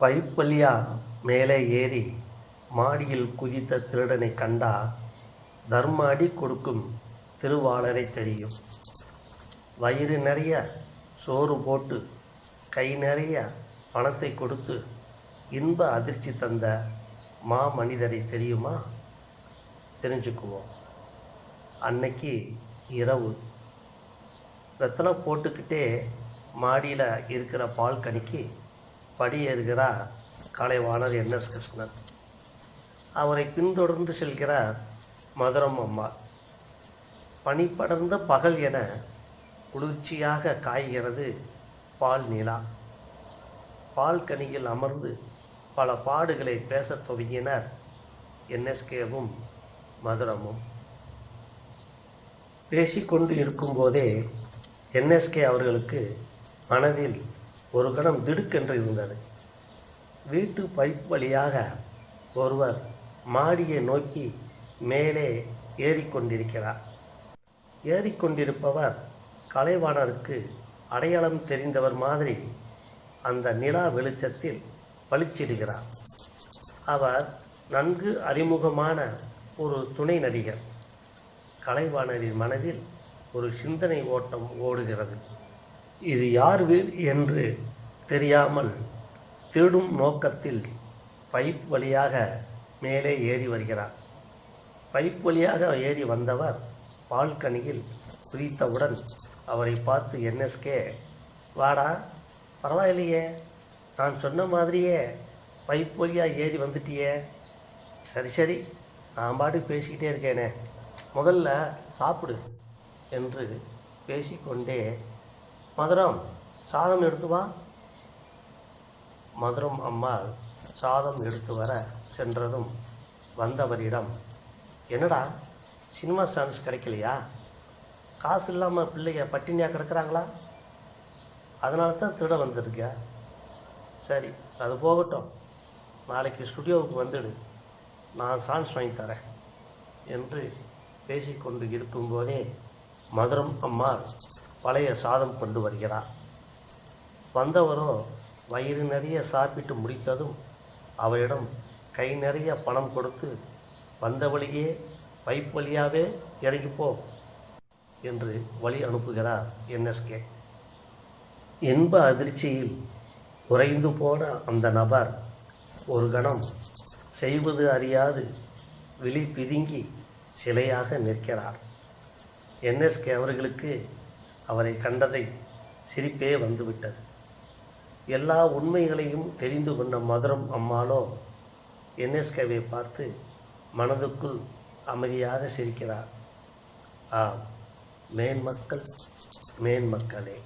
Pipe மேலே ஏறி மாடியில் குதித்த திருடனை கண்டா தர்ம அடி கொடுக்கும் திருவாளரை தெரியும். வயிறு நிறைய சோறு போட்டு கை நிறைய பணத்தை கொடுத்து இன்ப அதிர்ச்சி தந்த மா மனிதரை தெரியுமா? தெரிஞ்சுக்குவோம். அன்னைக்கு இரவு. வெத்தலை போட்டுக்கிட்டே மாடியில் இருக்கிற பால்கனிக்கு படியேறுகிறார் கலைவாணர் என்எஸ் கிருஷ்ணன். அவரை பின்தொடர்ந்து செல்கிறார் மதுரம் அம்மா. பனி படர்ந்த பகல் என குளிர்ச்சியாக காய்கிறது பால் நிலா. பால்கனியில் அமர்ந்து பல பாடுகளை பேசத் துவங்கினர் என்எஸ்கேவும் மதுரமும். பேசிக்கொண்டு இருக்கும்போதே என்எஸ்கே அவர்களுக்கு மனதில் ஒரு கணம் திடுக்கென்று இருந்தது. வீட்டு பைப் வழியாக ஒருவர் மாடியை நோக்கி மேலே ஏறிக்கொண்டிருக்கிறார். ஏறிக்கொண்டிருப்பவர் கலைவாணருக்கு அடையாளம் தெரிந்தவர் மாதிரி அந்த நிலா வெளிச்சத்தில் பளிச்சிடுகிறார். அவர் நன்கு அறிமுகமான ஒரு துணை நடிகர். கலைவாணரின் மனதில் ஒரு சிந்தனை ஓட்டம் ஓடுகிறது. இது யார் வீடு என்று தெரியாமல் திருடும் நோக்கத்தில் பைப் வழியாக மேலே ஏறி வருகிறார். பைப் வழியாக ஏறி வந்தவர் பால்கனியில் குதித்தவுடன் அவரை பார்த்து என்எஸ்கே வாடா பரவாயில்லையே நான் சொன்ன மாதிரியே பைப் வழியாக ஏறி வந்துட்டியே. சரி சரி நான் பாட்டு பேசிக்கிட்டே இருக்கேனே முதல்ல சாப்பிடு என்று பேசிக்கொண்டே மதுரம். சாதம் எடுத்து வா. மதுரம் அம்மாள் சாதம் எடுத்து வர சென்றதும் வந்தவரிடம் என்னடா சினிமா சான்ஸ் கிடைக்கலையா? காசு இல்லாமல் பிள்ளைங்க பட்டினியாக கிடக்குறாங்களா? அதனால தான் திருட வந்திருக்க சரி அது போகட்டும். நாளைக்கு ஸ்டுடியோவுக்கு வந்துடு நான் சான்ஸ் வாங்கி தரேன். என்று பேசிக்கொண்டு இருக்கும்போதே மதுரம் அம்மா பழைய சாதம் கொண்டு வருகிறார் வந்தவரோ வயிறு நிறைய சாப்பிட்டு முடித்ததும் அவரிடம் கை நிறைய பணம் கொடுத்து வந்த வழியே பைப் வழியாகவே இறங்கிப்போ என்று வழி அனுப்புகிறார் என்எஸ்கே. இன்ப அதிர்ச்சியில் உறைந்து போன அந்த நபர் ஒரு கணம் செய்வது அறியாது விழி பிதுங்கி சிலையாக நிற்கிறார். என்எஸ்கே அவர்களுக்கு அவரை கண்டதை சிரிப்பே வந்துவிட்டது. எல்லா உண்மைகளையும் தெரிந்து கொண்ட மதுரம் அம்மாளோ என்எஸ்கேவை பார்த்து மனதுக்குள் அமைதியாக சிரிக்கிறார். ஆம் மேன்மக்கள் மேன்மக்களே.